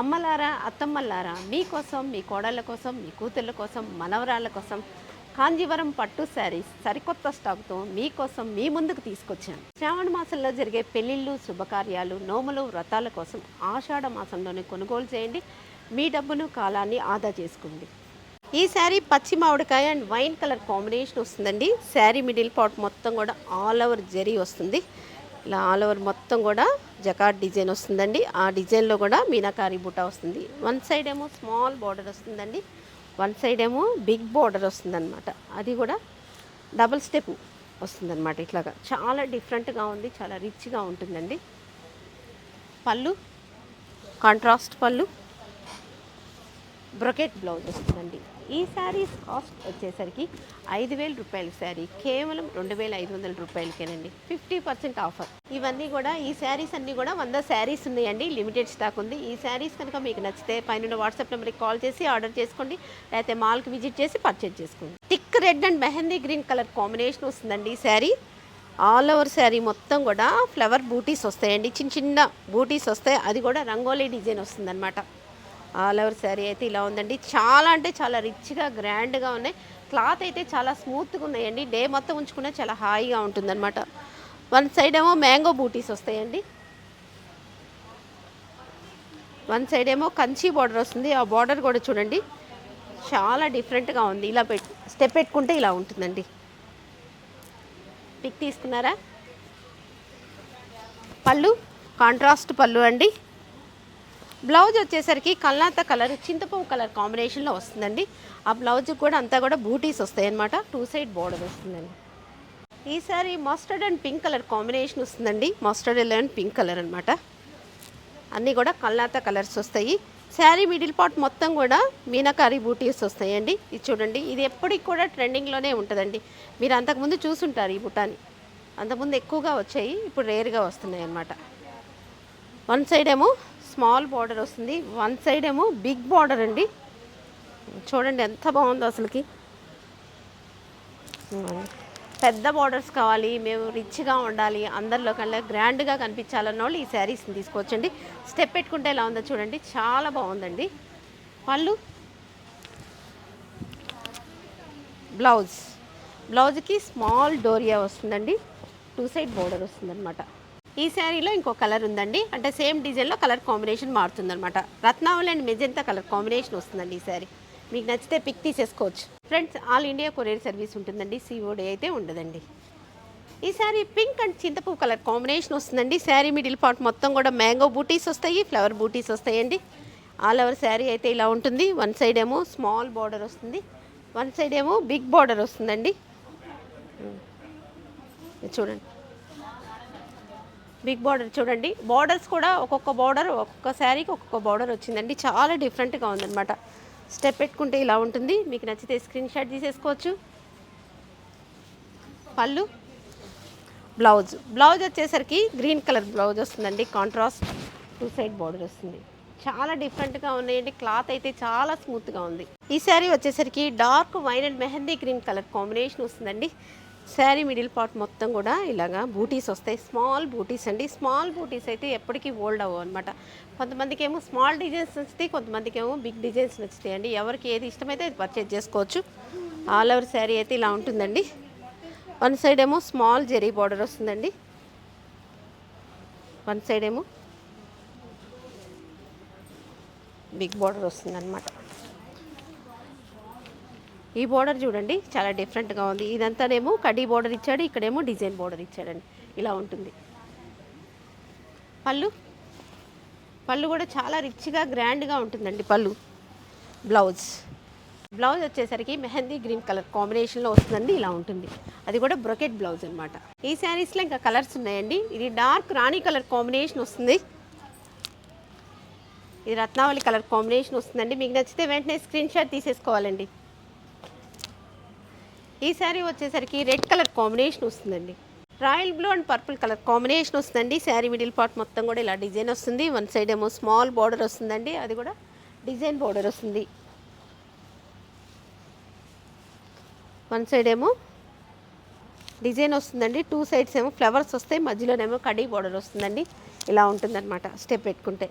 అమ్మలారా అత్తమ్మలారా మీకోసం మీ కోడళ్ళ కోసం మీ కూతుళ్ళ కోసం మనవరాళ్ళ కోసం కాంజీవరం పట్టు శారీస్ సరికొత్త స్టాక్తో మీకోసం మీ ముందుకు తీసుకొచ్చాను. శ్రావణ మాసంలో జరిగే పెళ్ళిళ్ళు శుభకార్యాలు నోములు వ్రతాల కోసం ఆషాఢ మాసంలోనే కొనుగోలు చేయండి. మీ డబ్బును కాలాన్ని ఆదా చేసుకోండి. ఈ శారీ పచ్చి మామిడికాయ అండ్ వైన్ కలర్ కాంబినేషన్ వస్తుందండి. శారీ మిడిల్ పార్ట్ మొత్తం కూడా ఆల్ ఓవర్ జరీ వస్తుంది. ఇలా ఆల్ ఓవర్ మొత్తం కూడా జకాట్ డిజైన్ వస్తుందండి. ఆ డిజైన్లో కూడా మీనాకారి బుట్ట వస్తుంది. వన్ సైడ్ ఏమో స్మాల్ బార్డర్ వస్తుందండి. వన్ సైడ్ ఏమో బిగ్ బార్డర్ వస్తుందన్నమాట. అది కూడా డబుల్ స్టెప్ వస్తుందన్నమాట ఇట్లాగా. చాలా డిఫరెంట్గా ఉంది చాలా రిచ్గా ఉంటుందండి. పళ్ళు కాంట్రాస్ట్ పళ్ళు బ్రొకెట్ బ్లౌజ్ వస్తుందండి. ఈ శారీస్ కాస్ట్ వచ్చేసరికి ఐదు వేల రూపాయల శారీ. కేవలం రెండు వేల ఐదు వందల రూపాయలకేనండి. Fifty percent offer. ఇవన్నీ కూడా ఈ శారీస్ అన్నీ కూడా వంద శారీస్ ఉన్నాయండి. లిమిటెడ్ స్టాక్ ఉంది. ఈ శారీస్ కనుక మీకు నచ్చితే పైన వాట్సాప్ నెంబర్కి కాల్ చేసి ఆర్డర్ చేసుకోండి. లేకపోతే మాల్కి విజిట్ చేసి పర్చేజ్ చేసుకోండి. Thick red and mehndi green colour combination వస్తుందండి ఈ శారీ. ఆల్ ఓవర్ శారీ మొత్తం కూడా ఫ్లవర్ బూటీస్ వస్తాయండి. చిన్న చిన్న బూటీస్ వస్తాయి. అది కూడా రంగోలీ డిజైన్ వస్తుందన్నమాట. ఆల్ ఓవర్ శారీ అయితే ఇలా ఉందండి. చాలా అంటే చాలా రిచ్గా గ్రాండ్గా ఉన్నాయి. క్లాత్ అయితే చాలా స్మూత్గా ఉన్నాయండి. డే మొత్తం ఉంచుకున్నా చాలా హాయిగా ఉంటుందన్నమాట. వన్ సైడ్ ఏమో మ్యాంగో బూటీస్ వస్తాయండి. వన్ సైడ్ ఏమో కంచి బార్డర్ వస్తుంది. ఆ బార్డర్ కూడా చూడండి. చాలా డిఫరెంట్గా ఉంది. ఇలా పెట్ స్టెప్ పెట్టుకుంటే ఇలా ఉంటుందండి. పిక్ తీసుకున్నారా? పళ్ళు కాంట్రాస్ట్ పళ్ళు అండి. బ్లౌజ్ వచ్చేసరికి కల్లాత కలర్ చింతపువ్వు కలర్ కాంబినేషన్లో వస్తుందండి. ఆ బ్లౌజ్కి కూడా అంతా కూడా బూటీస్ వస్తాయి టూ సైడ్ బోర్డర్ వస్తుందండి. ఈసారి mustard and pink colour combination వస్తుందండి. Mustard yellow and pink colour అనమాట అన్నీ కూడా కల్లాత కలర్స్ వస్తాయి. శారీ మిడిల్ పార్ట్ మొత్తం కూడా మీనాకారి బూటీస్ వస్తాయండి. ఇది చూడండి. ఇది ఎప్పటికి కూడా ట్రెండింగ్లోనే ఉంటుందండి. మీరు అంతకుముందు చూసుంటారు ఈ బుటాని. అంతకుముందు ఎక్కువగా వచ్చాయి ఇప్పుడు రేర్గా వస్తున్నాయి అన్నమాట వన్ సైడ్ ఏమో స్మాల్ బార్డర్ వస్తుంది. వన్ సైడ్ ఏమో బిగ్ బార్డర్ అండి. చూడండి ఎంత బాగుందో అసలుకి. పెద్ద బార్డర్స్ కావాలి మేము రిచ్గా ఉండాలి అందరిలో కల్లా గ్రాండ్గా కనిపించాలన్న వాళ్ళు ఈ శారీస్ని తీసుకోవచ్చండి స్టెప్ పెట్టుకుంటే ఎలా ఉందో చూడండి. చాలా బాగుందండి. పళ్ళు? బ్లౌజ్ బ్లౌజ్కి స్మాల్ డోరియా వస్తుందండి. టూ సైడ్ బోర్డర్ వస్తుందన్నమాట. ఈ శారీలో ఇంకో కలర్ ఉందండి. అంటే సేమ్ డిజైన్లో కలర్ కాంబినేషన్ మారుతుందనమాట రత్నావళి అండ్ మెజెంతా కలర్ కాంబినేషన్ వస్తుందండి ఈ శారీ. మీకు నచ్చితే పిక్ తీసేసుకోవచ్చు. Friends all India courier service ఉంటుందండి. సిఓడి అయితే ఉండదండి. ఈ శారీ పింక్ అండ్ చింతపువ్వు కలర్ కాంబినేషన్ వస్తుందండి. శారీ మిడిల్ పార్ట్ మొత్తం కూడా మ్యాంగో బూటీస్ వస్తాయి ఫ్లవర్ బూటీస్ వస్తాయండి. ఆల్ ఓవర్ శారీ అయితే ఇలా ఉంటుంది. వన్ సైడ్ ఏమో స్మాల్ బార్డర్ వస్తుంది. వన్ సైడ్ ఏమో బిగ్ బార్డర్ వస్తుందండి. చూడండి. బిగ్ బార్డర్ చూడండి. బార్డర్స్ కూడా ఒక్కొక్క బార్డర్ ఒక్కొక్క శారీకి ఒక్కొక్క బార్డర్ వచ్చిందండి. చాలా డిఫరెంట్గా ఉందన్నమాట. స్టెప్ పెట్టుకుంటే ఇలా ఉంటుంది. మీకు నచ్చితే స్క్రీన్ షాట్ తీసేసుకోవచ్చు. పళ్ళు. బ్లౌజ్. బ్లౌజ్ వచ్చేసరికి గ్రీన్ కలర్ బ్లౌజ్ వస్తుందండి. కాంట్రాస్ట్ టూ సైడ్ బార్డర్ వస్తుంది. చాలా డిఫరెంట్గా ఉన్నాయండి. క్లాత్ అయితే చాలా స్మూత్గా ఉంది. ఈ శారీ వచ్చేసరికి dark wine and mehndi green colour combination వస్తుందండి. శారీ మిడిల్ పార్ట్ మొత్తం కూడా ఇలాగా బూటీస్ వస్తాయి. స్మాల్ బూటీస్ అండి. స్మాల్ బూటీస్ అయితే ఎప్పటికీ ఓల్డ్ అవ్వవు అనమాట కొంతమందికి ఏమో స్మాల్ డిజైన్స్ నచ్చుతాయి కొంతమందికి ఏమో బిగ్ డిజైన్స్ నచ్చుతాయి అండి. ఎవరికి ఏది ఇష్టమైతే అది పర్చేజ్ చేసుకోవచ్చు. ఆల్ ఓవర్ శారీ అయితే ఇలా ఉంటుందండి. వన్ సైడ్ ఏమో స్మాల్ జెరీ బార్డర్ వస్తుందండి. వన్ సైడ్ ఏమో బిగ్ బార్డర్ వస్తుంది అనమాట ఈ బార్డర్ చూడండి చాలా డిఫరెంట్గా ఉంది. ఇదంతానేమో కడీ బోర్డర్ ఇచ్చాడు ఇక్కడేమో డిజైన్ బోర్డర్ ఇచ్చాడండి. ఇలా ఉంటుంది. పళ్ళు? పళ్ళు కూడా చాలా రిచ్గా గ్రాండ్గా ఉంటుందండి పళ్ళు. బ్లౌజ్ బ్లౌజ్ వచ్చేసరికి మెహందీ గ్రీన్ కలర్ కాంబినేషన్లో వస్తుందండి ఇలా ఉంటుంది. అది కూడా బ్రొకెట్ బ్లౌజ్ అనమాట ఈ శారీస్లో ఇంకా కలర్స్ ఉన్నాయండి. ఇది డార్క్ రాణి కలర్ కాంబినేషన్ వస్తుంది. ఇది రత్నావళి కలర్ కాంబినేషన్ వస్తుందండి. మీకు నచ్చితే వెంటనే స్క్రీన్ షాట్ తీసేసుకోవాలండి. ఈ శారీ వచ్చేసరికి రెడ్ కలర్ కాంబినేషన్ వస్తుందండి. Royal blue and purple colour combination వస్తుందండి. శారీ మిడిల్ పార్ట్ మొత్తం కూడా ఇలా డిజైన్ వస్తుంది. వన్ సైడ్ ఏమో స్మాల్ బార్డర్ వస్తుందండి. అది కూడా డిజైన్ బార్డర్ వస్తుంది. వన్ సైడ్ ఏమో డిజైన్ వస్తుందండి. టూ సైడ్స్ ఏమో ఫ్లవర్స్ వస్తాయి. మధ్యలోనేమో కడీ బార్డర్ వస్తుందండి. ఇలా ఉంటుందన్నమాట స్టెప్ పెట్టుకుంటే.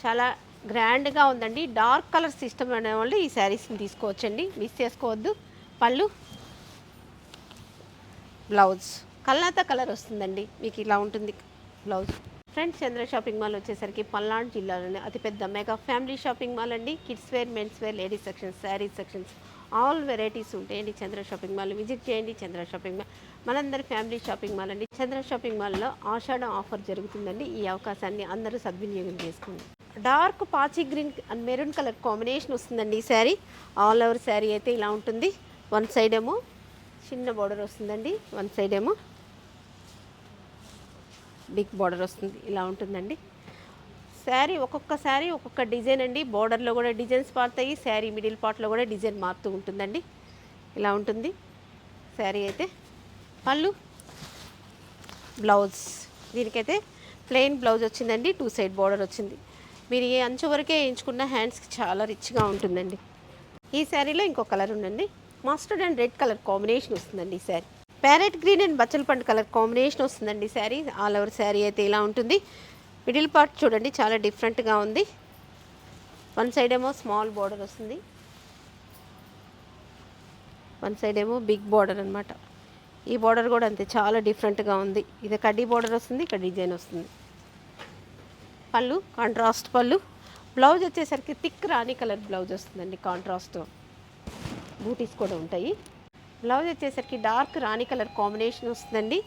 చాలా గ్రాండ్గా ఉందండి. డార్క్ కలర్ సిస్టమ్ అనే వాళ్ళు ఈ శారీస్ని తీసుకోవచ్చండి. మిస్ చేసుకోవద్దు. పళ్ళు? బ్లౌజ్ కల్లాత కలర్ వస్తుందండి. మీకు ఇలా ఉంటుంది blouse friends Chandra shopping mall వచ్చేసరికి పల్నాడు జిల్లాలోనే అతిపెద్ద మెగా ఫ్యామిలీ షాపింగ్ మాల్ అండి. Kids wear mens wear ladies sections saris sections all varieties ఉంటాయండి చంద్ర షాపింగ్ మాల్ విజిట్ చేయండి చంద్ర షాపింగ్ మాల్ మనందరి ఫ్యామిలీ షాపింగ్ మాల్ అండి. చంద్ర షాపింగ్ మాల్లో ఆషాఢ ఆఫర్ జరుగుతుందండి. ఈ అవకాశాన్ని అందరూ సద్వినియోగం చేసుకోండి. డార్క్ పాచి green and maroon colour combination వస్తుందండి ఈ శారీ ఆల్ ఓవర్ శారీ అయితే ఇలా ఉంటుంది. వన్ సైడ్ ఏమో చిన్న బార్డర్ వస్తుందండి వన్ సైడ్ ఏమో బిగ్ బార్డర్ వస్తుంది. ఇలా ఉంటుందండి. శారీ ఒక్కొక్క శారీ ఒక్కొక్క డిజైన్ అండి. బార్డర్లో కూడా డిజైన్స్ మారుతాయి శారీ మిడిల్ పార్ట్లో కూడా డిజైన్ మారుతూ ఉంటుందండి. ఇలా ఉంటుంది. శారీ అయితే పళ్ళు బ్లౌజ్. దీనికైతే ప్లెయిన్ బ్లౌజ్ వచ్చిందండి టూ సైడ్ బార్డర్ వచ్చింది. మీరు ఏ అంచు వరకే వేయించుకున్న హ్యాండ్స్కి చాలా రిచ్గా ఉంటుందండి. ఈ శారీలో ఇంకో కలర్ ఉందండి. Mustard and red colour combination వస్తుందండి ఈ శారీ ప్యారెట్ గ్రీన్ అండ్ బచ్చల పండు కలర్ కాంబినేషన్ వస్తుందండి శారీ ఆల్ ఓవర్ శారీ అయితే ఇలా ఉంటుంది. మిడిల్ పార్ట్ చూడండి చాలా డిఫరెంట్గా ఉంది. వన్ సైడ్ ఏమో స్మాల్ బార్డర్ వస్తుంది. వన్ సైడ్ ఏమో బిగ్ బార్డర్ అనమాట ఈ బార్డర్ కూడా అంతే చాలా డిఫరెంట్గా ఉంది. ఇది కడ్డీ బార్డర్ వస్తుంది ఇక్కడ డిజైన్ వస్తుంది. పళ్ళు కాంట్రాస్ట్ పళ్ళు. బ్లౌజ్ వచ్చేసరికి థిక్ రాణి కలర్ బ్లౌజ్ వస్తుందండి కాంట్రాస్ట్. బూటీస్ కూడా ఉంటాయి. బ్లౌజ్ వచ్చేసరికి డార్క్ రాణి కలర్ కాంబినేషన్ వస్తుందండి.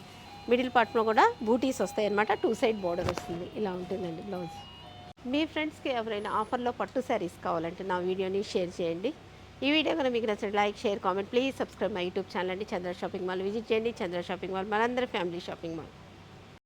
మిడిల్ పార్ట్లో కూడా బూటీస్ వస్తాయి అనమాట టూ సైడ్ బార్డర్ వస్తుంది. ఇలా ఉంటుందండి బ్లౌజ్. మీ ఫ్రెండ్స్కి ఎవరైనా ఆఫర్లో పట్టు శారీస్ కావాలంటే నా వీడియోని షేర్ చేయండి. ఈ వీడియో కనుక మీకు నచ్చిన like share comment please subscribe my YouTube channel అండి. చంద్ర షాపింగ్ మాల్ విజిట్ చేయండి. చంద్ర షాపింగ్ మాల్ మనందరి ఫ్యామిలీ షాపింగ్ మాల్.